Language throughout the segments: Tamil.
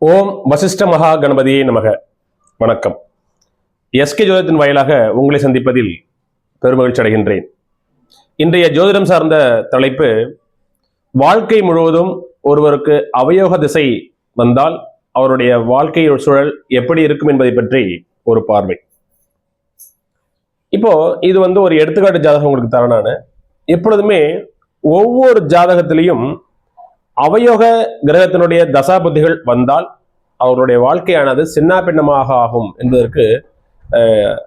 ஓம் வசிஷ்ட மகா கணபதியே நமக. வணக்கம். எஸ்கே ஜோதிடத்தின் வாயிலாக உங்களை சந்திப்பதில் பெருமகிழ்ச்சி அடைகின்றேன். இன்றைய ஜோதிடம் சார்ந்த தலைப்பு வாழ்க்கை முழுவதும் ஒருவருக்கு அவயோக திசை வந்தால் அவருடைய வாழ்க்கை சூழல் எப்படி இருக்கும் என்பதை பற்றி ஒரு பார்வை. இப்போ இது வந்து ஒரு எடுத்துக்காட்டு ஜாதகம் உங்களுக்கு தரேன் எப்பொழுதுமே ஒவ்வொரு ஜாதகத்திலையும் அவயோக கிரகத்தினுடைய தசாபுத்திகள் வந்தால் அவருடைய வாழ்க்கையானது சின்ன பின்னமாக ஆகும் என்பதற்கு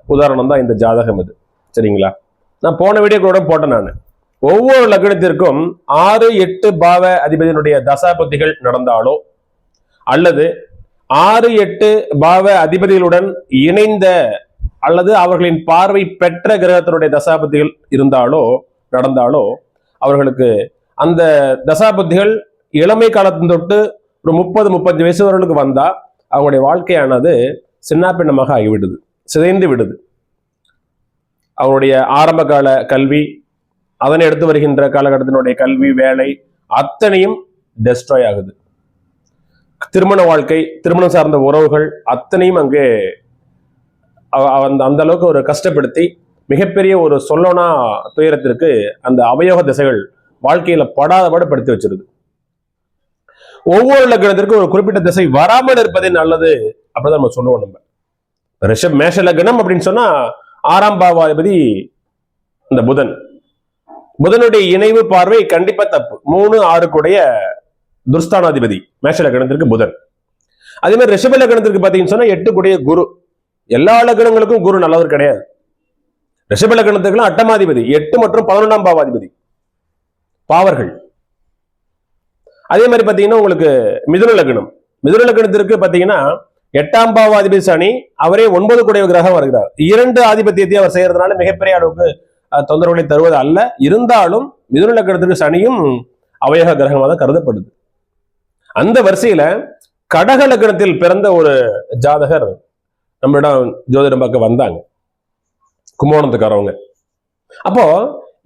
உதாரணம் தான் இந்த ஜாதகம் இது. சரிங்களா? நான் போன வீடியோ கூட போட்டேன் நான். ஒவ்வொரு லக்னத்திற்கும் ஆறு எட்டு பாவ அதிபதியினுடைய தசாபதிகள் நடந்தாலோ அல்லது ஆறு எட்டு பாவ அதிபதிகளுடன் இணைந்த அல்லது அவர்களின் பார்வை பெற்ற கிரகத்தினுடைய தசாபதிகள் இருந்தாலோ நடந்தாலோ அவர்களுக்கு அந்த தசாபதிகள் இளமை காலத்தின் தொட்டு ஒரு முப்பது முப்பத்தஞ்சு வயசு வந்தால் அவங்களுடைய வாழ்க்கையானது சின்னாபின்னமாக ஆகிவிடுது சிதைந்து விடுது. அவங்களுடைய ஆரம்ப கால கல்வி அதனை எடுத்து வருகின்ற காலகட்டத்தினுடைய கல்வி வேலை அத்தனையும் டெஸ்ட்ராய் ஆகுது. திருமண வாழ்க்கை திருமணம் சார்ந்த உறவுகள் அத்தனையும் அங்கே அந்த அந்த அளவுக்கு ஒரு கஷ்டப்படுத்தி மிகப்பெரிய ஒரு சொல்லோனா துயரத்திற்கு அந்த அவயோக திசைகள் வாழ்க்கையில படாதபாடு படுத்தி வச்சிருது. ஒவ்வொரு லக்னத்திற்கும் ஒரு குறிப்பிட்ட திசை வராமல் இருப்பதே நல்லது. அப்படிதான் நம்ம சொல்லுவோம் நம்ம. ரிஷப் மேஷ லக்னம் அப்படின்னு சொன்னா ஆறாம் பாவாதிபதி இந்த புதன். புதனுடைய இணைவு பார்வை கண்டிப்பா தப்பு. மூணு ஆறுக்குடைய துர்ஸ்தானாதிபதி மேஷ லக்னத்திற்கு புதன். அதே மாதிரி ரிஷப லக்னத்திற்கு பாத்தீங்கன்னு சொன்னா எட்டுக்குடைய குரு. எல்லா லக்னங்களுக்கும் குரு நல்லவர் கிடையாது. ரிஷப லக்னத்துக்குலாம் அட்டமாதிபதி. எட்டு மற்றும் பதினொன்றாம் பாவாதிபதி. பாவர்கள். அதே மாதிரி பார்த்தீங்கன்னா உங்களுக்கு மிதுன லக்னம். மிதுன லக்னத்திற்கு பாத்தீங்கன்னா எட்டாம் பாவாதிபதி சனி அவரே ஒன்பது குடைய கிரகம் வருகிறார். இரண்டு ஆதிபத்தியத்தை அவர் செய்யறதுனால மிகப்பெரிய அளவுக்கு தொந்தரவுகளை தருவது அல்ல. இருந்தாலும் மிதுன லக்னத்திற்கு சனியும் அவயக கிரகமாக தான் கருதப்படுது. அந்த வரிசையில கடக லக்னத்தில் பிறந்த ஒரு ஜாதகர் நம்மளிடம் ஜோதிடம் பார்க்க வந்தாங்க. கும்போணத்துக்காரவங்க அப்போ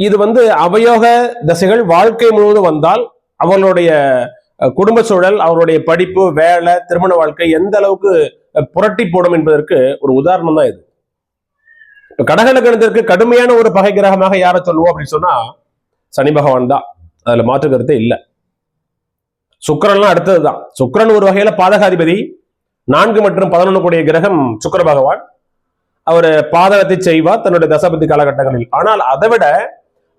இது வந்து அவயோக தசைகள் வாழ்க்கை முழுவதும் வந்தால் அவர்களுடைய குடும்ப சூழல் அவருடைய படிப்பு வேலை திருமண வாழ்க்கை எந்த அளவுக்கு புரட்டி போடும் என்பதற்கு ஒரு உதாரணம் தான் இது. இப்ப கடக கடுமையான ஒரு பகை கிரகமாக யாரை சொல்லுவோம் அப்படின்னு சொன்னா சனி பகவான் தான். அதுல மாற்று கருத்தே இல்லை. சுக்கிரன்லாம் அடுத்ததுதான் சுக்கிரன் ஒரு வகையில பாதகாதிபதி நான்கு மற்றும் பதினொன்று கூடிய கிரகம் சுக்கர பகவான். அவர் பாதகத்தை செய்வார் தன்னுடைய தசபதி காலகட்டங்களில். ஆனால் அதை விட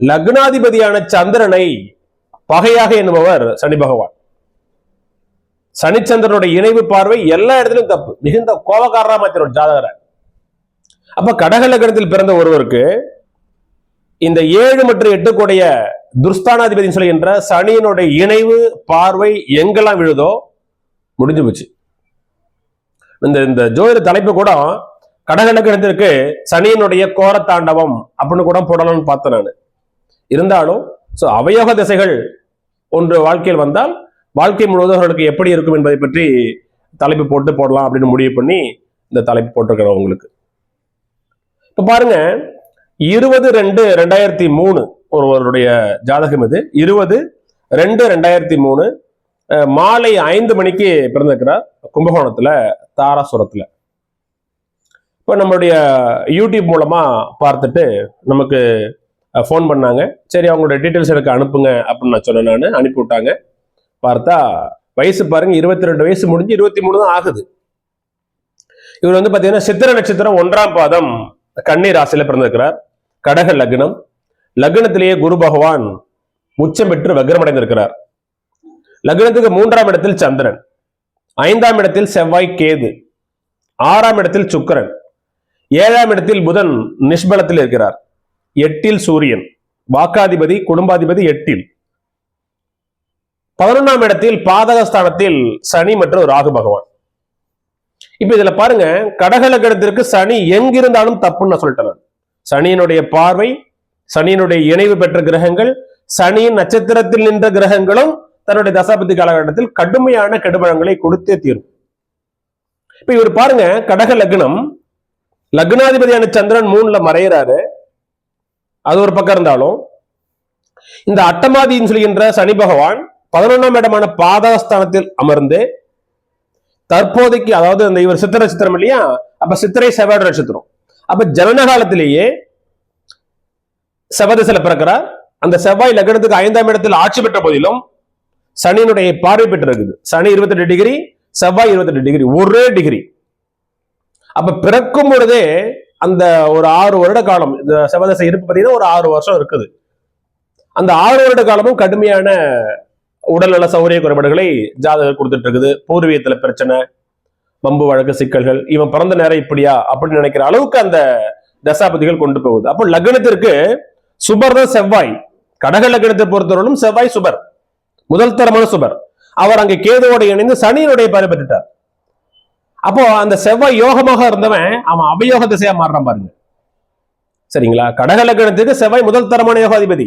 லக்னாதிபதியான சந்திரனை பகையாக எண்ணுபவர் சனி பகவான். சனிச்சந்திரனுடைய இணைவு பார்வை எல்லா இடத்துலயும் தப்பு. மிகுந்த கோபக்காரரா மாத்திர ஜாதகரை. அப்ப கடக பிறந்த ஒருவருக்கு இந்த ஏழு மற்றும் எட்டு கூடைய துர்ஸ்தானாதிபதி சொல்கின்ற சனியினுடைய இணைவு பார்வை எங்கெல்லாம் விழுதோ முடிஞ்சு போச்சு. இந்த இந்த ஜோதிட தலைப்பு கூட கடகலக்கணத்திற்கு சனியினுடைய கோர தாண்டவம் அப்படின்னு கூட போடலாம்னு பார்த்தேன் நான். இருந்தாலும் ஸோ அவயோக திசைகள் ஒன்று வாழ்க்கையில் வந்தால் வாழ்க்கை முழுவதும் அவர்களுக்கு எப்படி இருக்கும் என்பதை பற்றி தலைப்பு போட்டு போடலாம் அப்படின்னு முடிவு பண்ணி இந்த தலைப்பு போட்டிருக்கிறேன் உங்களுக்கு. இப்போ பாருங்க இருபது ரெண்டு ரெண்டாயிரத்தி மூணு ஒருவருடைய ஜாதகம் இது. இருபது ரெண்டு ரெண்டாயிரத்தி மூணு மாலை ஐந்து மணிக்கு பிறந்திருக்கிறார் கும்பகோணத்துல தாராசுரத்துல. இப்போ நம்மளுடைய யூடியூப் மூலமா பார்த்துட்டு நமக்கு ஃபோன் பண்ணாங்க. சரி அவங்களோட டீட்டெயில்ஸ் எனக்கு அனுப்புங்க அப்படின்னு நான் சொன்னேன் நான். அனுப்பி விட்டாங்க. பார்த்தா வயசு பாருங்க இருபத்தி ரெண்டு வயசு முடிஞ்சு இருபத்தி மூணு தான் ஆகுது. இவர் வந்து பார்த்தீங்கன்னா சித்திர நட்சத்திரம் ஒன்றாம் பாதம் கண்ணீர் ராசியில் பிறந்திருக்கிறார். கடக லக்னம். லக்னத்திலேயே குரு பகவான் உச்சம் பெற்று வக்ரமடைந்திருக்கிறார். லக்னத்துக்கு மூன்றாம் இடத்தில் சந்திரன். ஐந்தாம் இடத்தில் செவ்வாய் கேது. ஆறாம் இடத்தில் சுக்கிரன். ஏழாம் இடத்தில் புதன் நிஷ்பலத்தில் இருக்கிறார். எட்டில் சூரியன் வாக்காதிபதி குடும்பாதிபதி எட்டில். பதினொன்றாம் இடத்தில் பாதகஸ்தானத்தில் சனி மற்றும் ராகு பகவான். இப்ப இதுல பாருங்க கடகலக்கணத்திற்கு சனி எங்கிருந்தாலும் தப்புன்னு நான் சொல்லிட்டேன் நான். சனியினுடைய பார்வை சனியினுடைய இணைவு பெற்ற கிரகங்கள் சனியின் நட்சத்திரத்தில் நின்ற கிரகங்களும் தன்னுடைய தசாபதி காலகட்டத்தில் கடுமையான கெடுபழங்களை கொடுத்தே தீரும். இப்ப இவர் பாருங்க கடக லக்னம் லக்னாதிபதியான சந்திரன் மூணுல மறையிறாரு. அது ஒரு பக்கம் இருந்தாலும் இந்த அட்டமாதின்னு சொல்கின்ற சனி பகவான் பதினொன்றாம் இடமான பாதகஸ்தானத்தில் அமர்ந்து தற்போதைக்கு அதாவது அந்த இவர் சித்திர நட்சத்திரம் இல்லையா? அப்ப சித்திரை செவ்வாய் நட்சத்திரம். அப்ப ஜனன காலத்திலேயே செவதசில பிறக்கிறார். அந்த செவ்வாய் லக்னத்துக்கு ஐந்தாம் இடத்தில் ஆட்சி பெற்ற போதிலும் சனியினுடைய பார்வை பெற்றிருக்குது. சனி 28 டிகிரி செவ்வாய் 28 டிகிரி ஒரே டிகிரி. அப்ப பிறக்கும் பொழுதே அந்த ஒரு ஆறு வருட காலம் இந்த செவதசை இருப்பு பார்த்தீங்கன்னா ஒரு ஆறு வருஷம் இருக்குது. அந்த ஆறு வருட காலமும் கடுமையான உடல்நல சௌரிய குறைபாடுகளை ஜாதகர் கொடுத்துட்டு இருக்குது பூர்வீகத்துல பிரச்சனை வம்பு வழக்கு சிக்கல்கள் இவன் பிறந்த நேரம் இப்படியா அப்படின்னு நினைக்கிற அளவுக்கு அந்த தசாபதிகள் கொண்டு போகுது. அப்போ லக்னத்திற்கு சுபர் தான் செவ்வாய். கடக லக்னத்தை பொறுத்தவரையிலும் செவ்வாய் சுபர். முதல் தரமான சுபர். அவர் அங்கே கேதுவோட இணைந்து சனியினுடைய பார்வை பெற்றுட்டார். அப்போ அந்த செவ்வாய் யோகமாக இருந்தவன் அவன் அபயோக திசையா மாறுறான் பாருங்க. சரிங்களா? கடகலக்கணத்துக்கு செவ்வாய் முதல் தரமான யோகாதிபதி.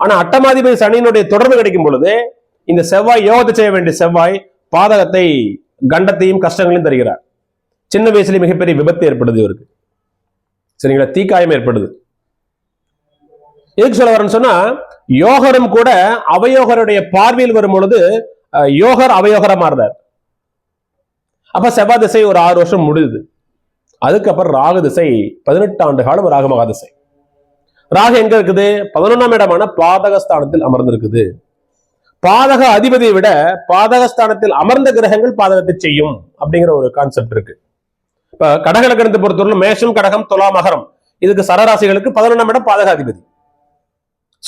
ஆனா அட்டமாதிபதி சனியினுடைய தொடர்பு கிடைக்கும் பொழுது இந்த செவ்வாய் யோகத்தை செய்ய வேண்டிய செவ்வாய் பாதகத்தை கண்டத்தையும் கஷ்டங்களையும் தருகிறார். சின்ன வயசுல மிகப்பெரிய விபத்து ஏற்படுது இவருக்கு. சரிங்களா? தீக்காயம் ஏற்படுது. எதுக்கு சொல்ல வரேன்னு சொன்னா யோகரும் கூட அவயோகருடைய பார்வையில் வரும் பொழுது யோகர் அவயோகரா மாறுறார். அப்ப செவ்வாய் திசை ஒரு ஆறு வருஷம் முடியுது. அதுக்கப்புறம் ராகு திசை பதினெட்டு ஆண்டு காலம் ராகு மகா திசை. ராகு எங்க இருக்குது? பதினொன்னாம் இடமான பாதகஸ்தானத்தில் அமர்ந்திருக்குது. பாதக அதிபதியை விட பாதகஸ்தானத்தில் அமர்ந்த கிரகங்கள் பாதகத்தை செய்யும் அப்படிங்கிற ஒரு கான்செப்ட் இருக்கு. இப்ப கடக லக்னத்தை பொறுத்தவரை மேஷம் கடகம் துலா மகரம். இதுக்கு சரராசிகளுக்கு பதினொன்றாம் இடம் பாதக அதிபதி.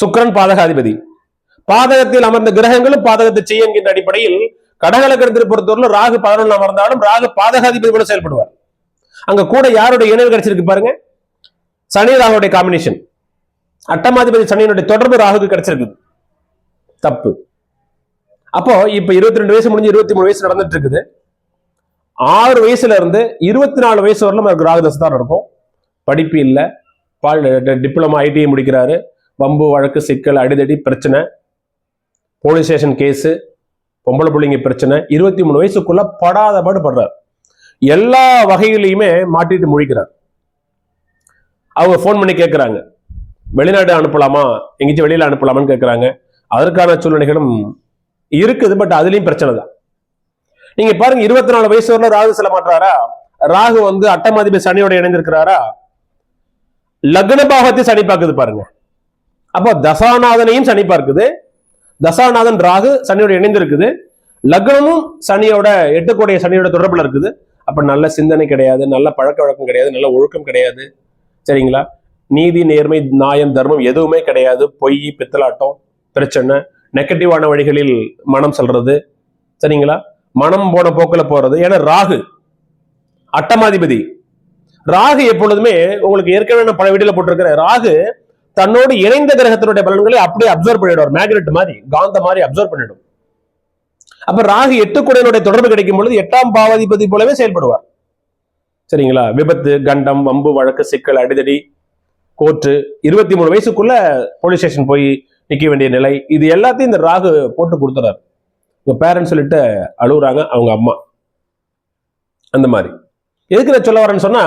சுக்கரன் பாதக அதிபதி. பாதகத்தில் அமர்ந்த கிரகங்களும் பாதகத்தை செய்யும் என்கின்ற அடிப்படையில் கடகலக்கணத்தை பொறுத்தவரை ராகு பதினொன்றாம் இருந்தாலும் ராகு பாதகாதிபதி கூட செயல்படுவார். அங்க கூட யாருடைய இணைவு கிடைச்சிருக்கு பாருங்க? சனி ராகுடைய காம்பினேஷன் அட்டமாதிபதி சனியினுடைய தொடர்பு ராகுக்கு கிடைச்சிருக்குது. தப்பு. அப்போ இப்ப இருபத்தி ரெண்டு வயசு முடிஞ்சு இருபத்தி மூணு வயசு நடந்துட்டு இருக்குது ஆறு வயசுல இருந்து இருபத்தி நாலு வயசு வரலும் அவருக்கு ராகுதசை தான் நடக்கும். படிப்பு இல்லை. பால் டிப்ளமா ஐடிஐ முடிக்கிறாரு. வம்பு வழக்கு சிக்கல் அடிதடி பிரச்சனை. Police station case. பொம்பளை பிள்ளைங்க பிரச்சனை இருபத்தி மூணு வயசுக்குள்ள படாத பாடு படுறார். எல்லா வகையிலையுமே மாட்டிட்டு முழிக்கிறார். அவங்க ஃபோன் பண்ணி கேட்குறாங்க வெளிநாடு அனுப்பலாமா? எங்கேயும் வெளியில அனுப்பலாமான்னு கேட்குறாங்க அதற்கான சூழ்நிலைகளும் இருக்குது பட் அதுலயும் பிரச்சனை தான். நீங்க பாருங்க இருபத்தி நாலு வயசு வரல ராகு செல்ல மாட்டாரா ராகு வந்து அட்டமாதிபதி சனியோட இணைந்திருக்கிறாரா? லக்ன பாகத்தையும் சனி பார்க்குது பாருங்க. அப்போ தசாநாதனையும் சனி பார்க்குது. தசாநாதன் ராகு சனியோட இணைந்திருக்குது. லக்னமும் சனியோட எட்டுக்குடைய சனியோட தொடர்புல இருக்குது. அப்ப நல்ல சிந்தனை கிடையாது நல்ல பழக்க வழக்கம் கிடையாது நல்ல ஒழுக்கம் கிடையாது. சரிங்களா? நீதி நேர்மை நியாயம் தர்மம் எதுவுமே கிடையாது. பொய் பித்தலாட்டம் பிரச்சனை நெகட்டிவான வழிகளில் மனம் செல்றது. சரிங்களா? மனம் போன போக்குல போறது. ஏன்னா ராகு அட்டமாதிபதி. ராகு எப்பொழுதுமே உங்களுக்கு ஏற்கனவே நான் பல வீடியோல போட்டிருக்கிற ராகு தன்னோடு இணைந்த கிரகத்தினுடைய பலன்களை அப்படியே அப்சர்வ் பண்ணிடுவார். மேக்னெட் மாதிரி காந்த மாதிரி அப்சர்வ் பண்ணிடும். அப்ப ராகு எட்டு குடையினுடைய தொடர்பு கிடைக்கும் பொழுது எட்டாம் பாவாதிபதி போலவே செயல்படுவார். சரிங்களா? விபத்து கண்டம் வம்பு வழக்கு சிக்கல் அடிதடி கோர்ட்டு இருபத்தி மூணு வயசுக்குள்ள போலீஸ் ஸ்டேஷன் போய் நிற்க வேண்டிய நிலை. இது எல்லாத்தையும் இந்த ராகு போட்டு கொடுத்துறாரு. உங்க பேரண்ட்ஸ் சொல்லிட்டு அழுகுறாங்க அவங்க அம்மா. அந்த மாதிரி. எதுக்கு நான் சொல்ல வரேன்னு சொன்னா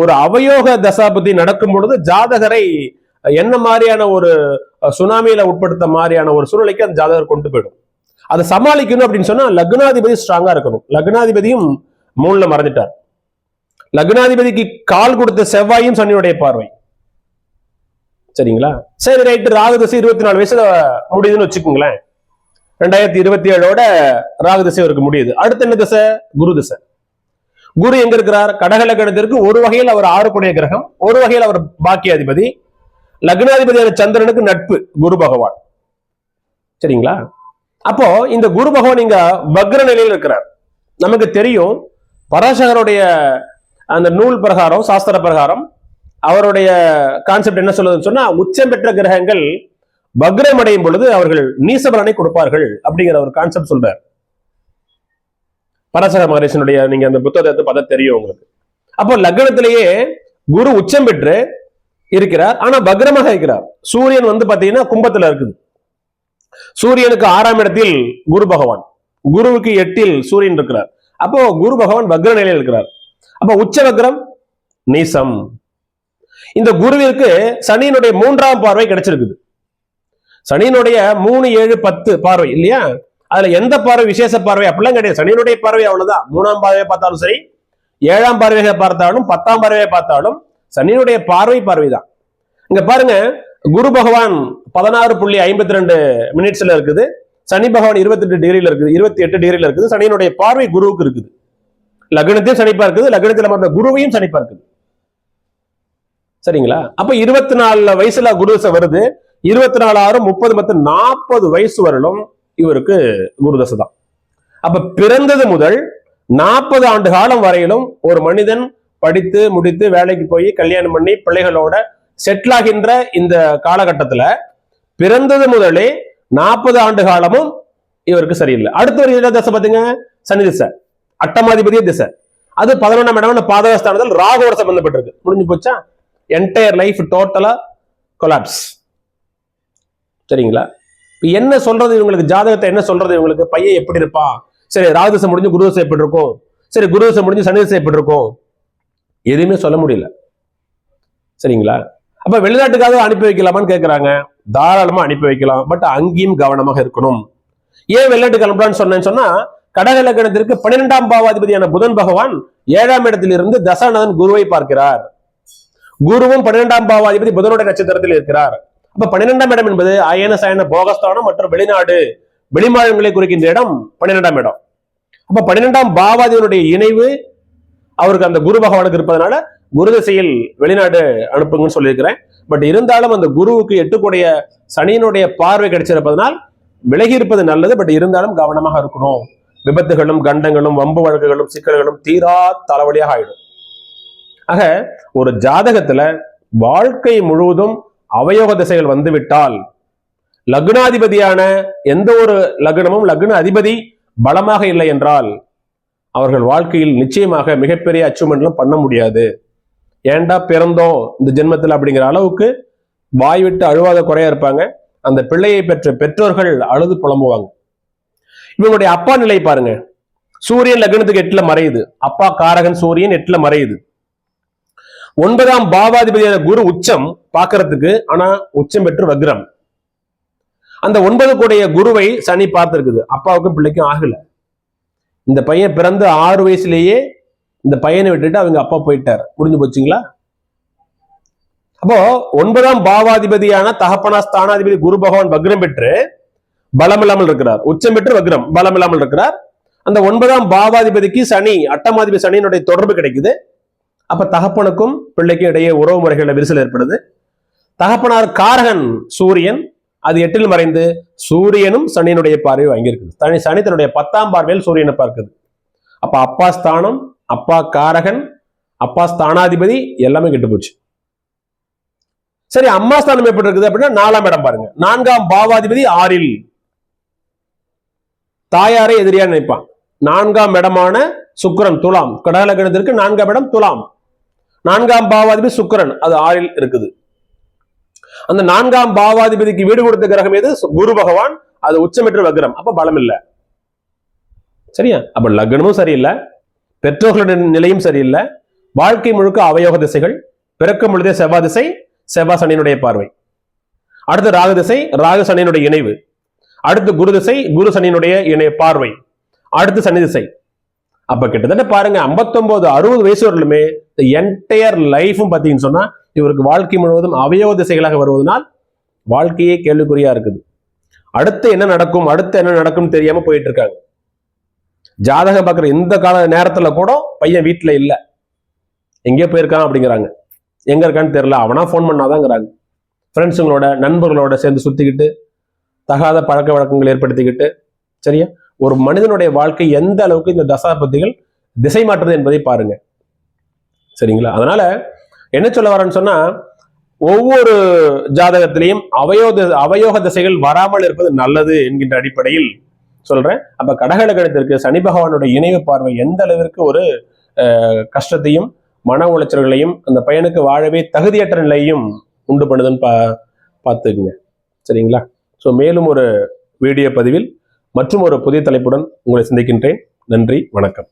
ஒரு அவயோக தசாபதி நடக்கும் பொழுது ஜாதகரை என்ன மாதிரியான ஒரு சுனாமியில உட்படுத்த மாதிரியான ஒரு சூழ்நிலைக்கு அந்த ஜாதகர் கொண்டு போயிடும். அதை சமாளிக்கணும் அப்படின்னு சொன்னா லக்னாதிபதி ஸ்ட்ராங்கா இருக்கணும். லக்னாதிபதியும் மூணுல மறைஞ்சிட்டார். லக்னாதிபதிக்கு கால் கொடுத்த செவ்வாயும் சனியுடைய பார்வை. சரிங்களா? சரி ரைட்டு ராகுதசை இருபத்தி நாலு வயசுல முடியுதுன்னு வச்சுக்கோங்களேன். ரெண்டாயிரத்தி இருபத்தி ஏழோட ராகுதசை அவருக்கு முடியுது. அடுத்து என்ன திசை? குரு திசை. குரு எங்க இருக்கிறார்? கடகலக்கணத்திற்கு ஒரு வகையில் அவர் ஆறுக்குடைய கிரகம் ஒரு வகையில் அவர் பாக்கியாதிபதி. லக்னாதிபதியான சந்திரனுக்கு நட்பு குரு பகவான். சரிங்களா? அப்போ இந்த குரு பகவான் இங்க வக்ர நிலையில் இருக்கிறார். நமக்கு தெரியும் பராசகருடைய அந்த நூல் பிரகாரம் சாஸ்திர பிரகாரம் அவருடைய கான்செப்ட் என்ன சொல்லுதுன்னு சொன்னா உச்சம் பெற்ற கிரகங்கள் வக்ரம் அடையும் பொழுது அவர்கள் நீசபலனை கொடுப்பார்கள் அப்படிங்கிற ஒரு கான்செப்ட் சொல்றார். பராசர மகரிஷனுடைய நீங்க அந்த புத்தகத்தை எடுத்து பார்த்தா தெரியும் உங்களுக்கு. அப்போ லக்னத்திலேயே குரு உச்சம் பெற்று இருக்கிறார். ஆனா பக்ரமாக இருக்கிறார். சூரியன் வந்து பாத்தீங்கன்னா கும்பத்துல இருக்குது. சூரியனுக்கு ஆறாம் இடத்தில் குரு பகவான். குருவுக்கு எட்டில் சூரியன் இருக்கிறார். அப்போ குரு பகவான் பக்ர நிலையில் இருக்கிறார். அப்போ உச்ச பக்ரம் நீசம். இந்த குருவிற்கு சனியினுடைய மூன்றாம் பார்வை கிடைச்சிருக்குது. சனியினுடைய மூணு ஏழு பத்து பார்வை இல்லையா? அதுல எந்த பார்வை? விசேஷ பார்வை? அப்படிலாம் கிடையாது. சனியினுடைய பார்வை அவ்வளவுதான். மூணாம் பார்வையை பார்த்தாலும் சரி ஏழாம் பார்வையை பார்த்தாலும் பத்தாம் பார்வையை பார்த்தாலும் சனியினுடைய பார்வை பார்வை தான் இங்க பாருங்க குரு பகவான் பதினாறு புள்ளி ஐம்பத்தி ரெண்டு மினிட்ஸ்ல இருக்குது. சனி பகவான் இருபத்தி எட்டு டிகிரியில இருக்குது இருபத்தி எட்டு டிகிரியில இருக்குது. சனியினுடைய பார்வை குருவுக்கு இருக்குது. லக்னத்தையும் சனிப்பா இருக்குது லக்னத்தில் மற்ற குருவையும் சனிப்பா இருக்குது. சரிங்களா? அப்ப இருபத்தி நாலு வயசுல குரு தசை வருது. இருபத்தி நாலு ஆறு முப்பது பத்து நாற்பது வயசு வரலும் இவருக்கு குரு தசை தான். அப்ப பிறந்தது முதல் நாற்பது ஆண்டு காலம் வரையிலும் ஒரு மனிதன் படித்து முடித்து வேலைக்கு போய் கல்யாணம் பண்ணி பிள்ளைகளோட செட்டில் ஆகின்ற இந்த காலகட்டத்துல பிறந்தது முதலே நாற்பது ஆண்டு காலமும் இவருக்கு சரியில்லை. அடுத்த ஒரு திசை பார்த்தீங்க? சனி திசை. அட்டமாதிபதிய திசை. அது பதினொன்றாம் இடம் பாதகஸ்தானத்தில் ராகுவோட சம்பந்தப்பட்டிருக்கு. முடிஞ்சு போச்சா? என்டையர் லைஃப் டோட்டலா கொலாப்ஸ் சரிங்களா? இப்போ என்ன சொல்றது இவங்களுக்கு? ஜாதகத்தை என்ன சொல்றது இவங்களுக்கு? பையன் எப்படி இருப்பான்? சரி ராகுதசை முடிஞ்சு குருதசை எப்படி இருக்கும்? சரி குருதசை முடிஞ்சு சனி தசை எப்படி இருக்கும்? எதுவுமே சொல்ல முடியல. சரிங்களா? அப்ப வெளிநாட்டுக்காக அனுப்பி வைக்கலாமான்னு கேட்குறாங்க தாராளமா அனுப்பி வைக்கலாம். பட் அங்கேயும் கவனமாக இருக்கணும். ஏன் வெளிநாட்டுக்கு அனுப்பலான்னு சொன்னேன்னு சொன்னா கடக லக்கணத்திற்கு பன்னிரெண்டாம் பாவாதிபதியான புதன் பகவான் ஏழாம் இடத்திலிருந்து தசானதன் குருவை பார்க்கிறார். குருவும் பன்னிரெண்டாம் பாவாதிபதி புதனுடைய நட்சத்திரத்தில் இருக்கிறார். அப்ப பன்னிரெண்டாம் இடம் என்பது அயன சயன போகஸ்தானம் மற்றும் வெளிநாடு வெளிமாநிலங்களை குறிக்கின்ற இடம் பன்னிரெண்டாம் இடம். அப்ப பன்னிரெண்டாம் பாவாதிபனுடைய இணைவு அவருக்கு அந்த குரு பகவானுக்கு இருப்பதனால குரு திசையில் வெளிநாடு அனுப்புங்கன்னு சொல்லியிருக்கிறேன். பட் இருந்தாலும் அந்த குருவுக்கு எட்டுக்கூடிய சனியினுடைய பார்வை கிடைச்சிருப்பதனால் விலகி இருப்பது நல்லது பட் இருந்தாலும் கவனமாக இருக்கணும். விபத்துகளும் கண்டங்களும் வம்பு வழக்குகளும் சிக்கல்களும் தீரா தலைவலியாக ஆயிடும். ஆக ஒரு ஜாதகத்துல வாழ்க்கை முழுவதும் அவயோக திசைகள் வந்துவிட்டால் லக்னாதிபதியான எந்த ஒரு லக்னமும் லக்ன அதிபதி பலமாக இல்லை என்றால் அவர்கள் வாழ்க்கையில் நிச்சயமாக மிகப்பெரிய அச்சீவ்மெண்ட்லாம் பண்ண முடியாது. ஏன்டா பிறந்தோம் இந்த ஜென்மத்தில் அப்படிங்கிற அளவுக்கு வாய் விட்டு அழுவாத குறையா இருப்பாங்க. அந்த பிள்ளையை பெற்ற பெற்றோர்கள் அழுது புலம்புவாங்க. இவங்களுடைய அப்பா நிலை பாருங்க. சூரியன் லக்னத்துக்கு எட்டுல மறையுது. அப்பா காரகன் சூரியன் எட்டுல மறையுது. ஒன்பதாம் பாவாதிபதியான குரு உச்சம் பார்க்கறதுக்கு ஆனா உச்சம் பெற்று வக்ரம். அந்த ஒன்பது கூடைய குருவை சனி பார்த்திருக்குது. அப்பாவுக்கும் பிள்ளைக்கும் ஆகல. இந்த பையன் பிறந்து ஆறு வயசுலேயே இந்த பையனை விட்டுட்டு அவங்க அப்பா போயிட்டார். முடிஞ்சு போச்சுங்களா? அப்போ ஒன்பதாம் பாவாதிபதியான தகப்பனா ஸ்தானாதிபதி குரு பகவான் வக்ரம் பெற்று பலம் இல்லாமல் இருக்கிறார். உச்சம் பெற்று வக்ரம் பலம் இல்லாமல் இருக்கிறார். அந்த ஒன்பதாம் பாவாதிபதிக்கு சனி அட்டமாதிபதி சனியினுடைய தொடர்பு கிடைக்குது. அப்ப தகப்பனுக்கும் பிள்ளைக்கும் இடையே உறவு முறைகளில் விரிசல் ஏற்படுது. தகப்பனார் காரகன் சூரியன் அது எட்டில் மறைந்து சூரியனும் சனியினுடைய பார்வை வாங்கியிருக்குது. தனி சனி தன்னுடைய பத்தாம் பார்வையில் சூரியனை பார்க்குது. அப்ப அப்பா ஸ்தானம் அப்பா காரகன் அப்பா ஸ்தானாதிபதி எல்லாமே கெட்டு போச்சு. சரி அம்மா ஸ்தானம் எப்படி இருக்குது அப்படின்னா நாலாம் இடம் பாருங்க. நான்காம் பாவாதிபதி ஆறில். தாயாரை எதிரியா நினைப்பான். நான்காம் இடமான சுக்கரன் துலாம். கடகலகணத்திற்கு நான்காம் இடம் துலாம். நான்காம் பாவாதிபதி சுக்கிரன். அது ஆறில் இருக்குது. அந்த நான்காம் பாவாதிபதிக்கு வீடு கொடுத்த கிரகம் எது? குரு பகவான். அது உச்சமெற்ற வக்ரம். அப்ப பலம் இல்லை சரியா? அப்ப லக்னமும் சரியில்லை. பெற்றோர்களுடைய நிலையும் சரியில்லை. வாழ்க்கை முழுக்க அவயோக திசைகள் பிறக்கும் பொழுதே செவ்வாய் திசை செவ்வாய் சனியினுடைய பார்வை. அடுத்து ராகு திசை ராகு சனியினுடைய இணைவு. அடுத்து குரு திசை குரு சனியினுடைய இணை பார்வை. அடுத்து சனி திசை. அப்ப கிட்டத்தட்ட பாருங்க 59 அறுபது வயசு வரலுமே இந்த என்டையர் லைஃபும் பார்த்தீங்கன்னு சொன்னா இவருக்கு வாழ்க்கை முழுவதும் அவயவ திசைகளாக வருவதனால் வாழ்க்கையே கேள்விக்குறியா இருக்குது. அடுத்து என்ன நடக்கும் அடுத்து என்ன நடக்கும் தெரியாம போயிட்டு இருக்காங்க ஜாதகம் பார்க்குற இந்த கால நேரத்துல கூட பையன் வீட்டுல இல்ல. எங்கேயோ போயிருக்கான் அப்படிங்கிறாங்க. எங்க இருக்கான்னு தெரியல அவனா ஃபோன் பண்ணாதாங்கிறாங்க. ஃப்ரெண்ட்ஸுங்களோட நண்பர்களோட சேர்ந்து சுத்திக்கிட்டு தகாத பழக்க வழக்கங்கள் ஏற்படுத்திக்கிட்டு சரியா? ஒரு மனிதனுடைய வாழ்க்கை எந்த அளவுக்கு இந்த தசாபதிகள் திசை மாற்றுது என்பதை பாருங்க. சரிங்களா? அதனால என்ன சொல்ல வரேன்னு சொன்னா ஒவ்வொரு ஜாதகத்திலையும் அவயோக அவயோக திசைகள் வராமல் இருப்பது நல்லது என்கின்ற அடிப்படையில் சொல்றேன். அப்ப கடகலகணத்திற்கு சனி பகவானுடைய இணைவு பார்வை எந்த அளவிற்கு ஒரு கஷ்டத்தையும் மன உளைச்சல்களையும் அந்த பையனுக்கு வாழவே தகுதியற்ற நிலையும் உண்டு பண்ணுதுன்னு பா பார்த்துக்குங்க. சரிங்களா? ஸோ மேலும் ஒரு வீடியோ பதிவில் மற்றும் ஒரு புதிய தலைப்புடன் உங்களை சந்திக்கின்றேன். நன்றி வணக்கம்.